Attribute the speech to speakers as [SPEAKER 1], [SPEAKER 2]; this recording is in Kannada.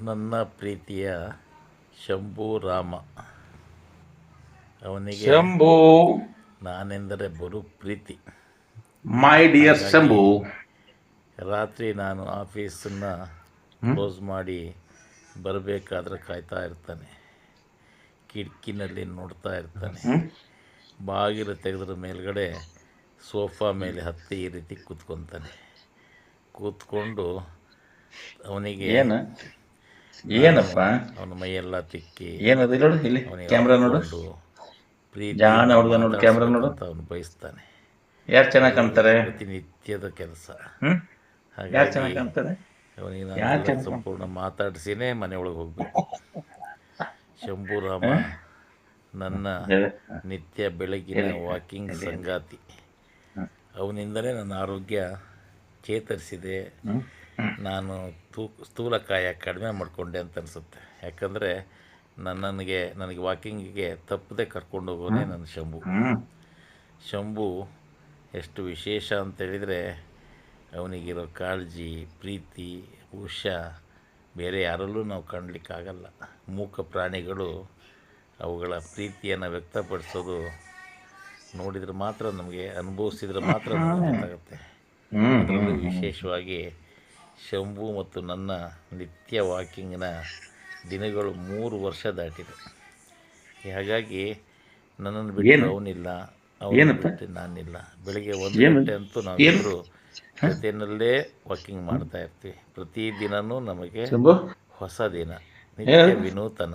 [SPEAKER 1] ನನ್ನ ಪ್ರೀತಿಯ ಶಂಭು ರಾಮ. ಅವನಿಗೆ
[SPEAKER 2] ಶಂಭು.
[SPEAKER 1] ನಾನೆಂದರೆ ಬರು ಪ್ರೀತಿ.
[SPEAKER 2] My dear Shambhu.
[SPEAKER 1] ರಾತ್ರಿ ನಾನು ಆಫೀಸನ್ನು ಕ್ಲೋಸ್ ಮಾಡಿ ಬರಬೇಕಾದ್ರೆ ಕಾಯ್ತಾ ಇರ್ತಾನೆ. ಕಿಟಕಿನಲ್ಲಿ ನೋಡ್ತಾ ಇರ್ತಾನೆ. ಬಾಗಿಲು ತೆಗೆದ್ರ ಮೇಲ್ಗಡೆ ಸೋಫಾ ಮೇಲೆ ಹತ್ತಿ ಈ ರೀತಿ ಕೂತ್ಕೊತಾನೆ. ಕೂತ್ಕೊಂಡು ಅವನಿಗೆ
[SPEAKER 2] ಏನು? ಏನಪ್ಪ?
[SPEAKER 1] ಅವನ ಮೈಯೆಲ್ಲ ತಿಕ್ಕಿ
[SPEAKER 2] ಏನದು ನೋಡು ಇಲ್ಲಿ ಕ್ಯಾಮ್ರಾ ನೋಡು.
[SPEAKER 1] ಪ್ರೀತಿ
[SPEAKER 2] ಜಾಣ ಹುಡುಗ ನೋಡು ಕ್ಯಾಮ್ರಾ ನೋಡು.
[SPEAKER 1] ಅಂತ ಅವನು ಬಯಸ್ತಾನೆ.
[SPEAKER 2] ಯಾರು ಚೆನ್ನಾಗಿ ಕಾಣ್ತಾರೆ?
[SPEAKER 1] ಪ್ರತಿನಿತ್ಯದ ಕೆಲಸ.
[SPEAKER 2] ಯಾರು ಚೆನ್ನಾಗಿ ಕಾಣ್ತಾರೆ?
[SPEAKER 1] ಅವನಿಗೆ ಸಂಪೂರ್ಣ ಮಾತಾಡಿಸಿನೇ ಮನೆ ಒಳಗೆ ಹೋಗ್ಬೇಕು. ಶಂಭುರಾಮ ನನ್ನ ನಿತ್ಯ ಬೆಳಗಿನ ವಾಕಿಂಗ್ ಸಂಗಾತಿ. ಅವನಿಂದಲೇ ನನ್ನ ಆರೋಗ್ಯ ಚೇತರಿಸಿದೆ. ನಾನು ತೂ ಸ್ಥೂಲಕಾಯ ಕಡಿಮೆ ಮಾಡಿಕೊಂಡೆ ಅಂತ ಅನಿಸುತ್ತೆ. ಯಾಕಂದರೆ ನನ್ನನಿಗೆ ನನಗೆ ವಾಕಿಂಗಿಗೆ ತಪ್ಪದೆ ಕರ್ಕೊಂಡು ಹೋಗೋನೇ ನನ್ನ ಶಂಭು. ಶಂಭು ಎಷ್ಟು ವಿಶೇಷ ಅಂತೇಳಿದರೆ ಅವನಿಗಿರೋ ಕಾಳಜಿ ಪ್ರೀತಿ ಹುಷ ಬೇರೆ ಯಾರಲ್ಲೂ ನಾವು ಕಾಣಲಿಕ್ಕಾಗಲ್ಲ. ಮೂಕ ಪ್ರಾಣಿಗಳು ಅವುಗಳ ಪ್ರೀತಿಯನ್ನು ವ್ಯಕ್ತಪಡಿಸೋದು ನೋಡಿದರೆ ಮಾತ್ರ ನಮಗೆ ಅನುಭವಿಸಿದ್ರೆ ಮಾತ್ರ ಗೊತ್ತಾಗುತ್ತೆ. ಅದರಲ್ಲೂ ವಿಶೇಷವಾಗಿ ಶಂಭು ಮತ್ತು ನನ್ನ ನಿತ್ಯ ವಾಕಿಂಗ್ನ ದಿನಗಳು ಮೂರು ವರ್ಷ ದಾಟಿದೆ. ಹಾಗಾಗಿ ನನ್ನನ್ನು ಬಿಟ್ಟು ಅವನಿಲ್ಲ. ಅವನು ಬಿಟ್ಟು ನಾನಿಲ್ಲ. ಬೆಳಿಗ್ಗೆ ಒಂದು? ಗಂಟೆ ಅಂತೂ ನಾವಿಬ್ಬರು ಜೊತೆಯಲ್ಲೇ ವಾಕಿಂಗ್ ಮಾಡ್ತಾ ಇರ್ತೀವಿ. ಪ್ರತಿದಿನವೂ ನಮಗೆ
[SPEAKER 2] ಶಂಭು?
[SPEAKER 1] ಹೊಸ ದಿನ ನಿತ್ಯ ವಿನೂತನ.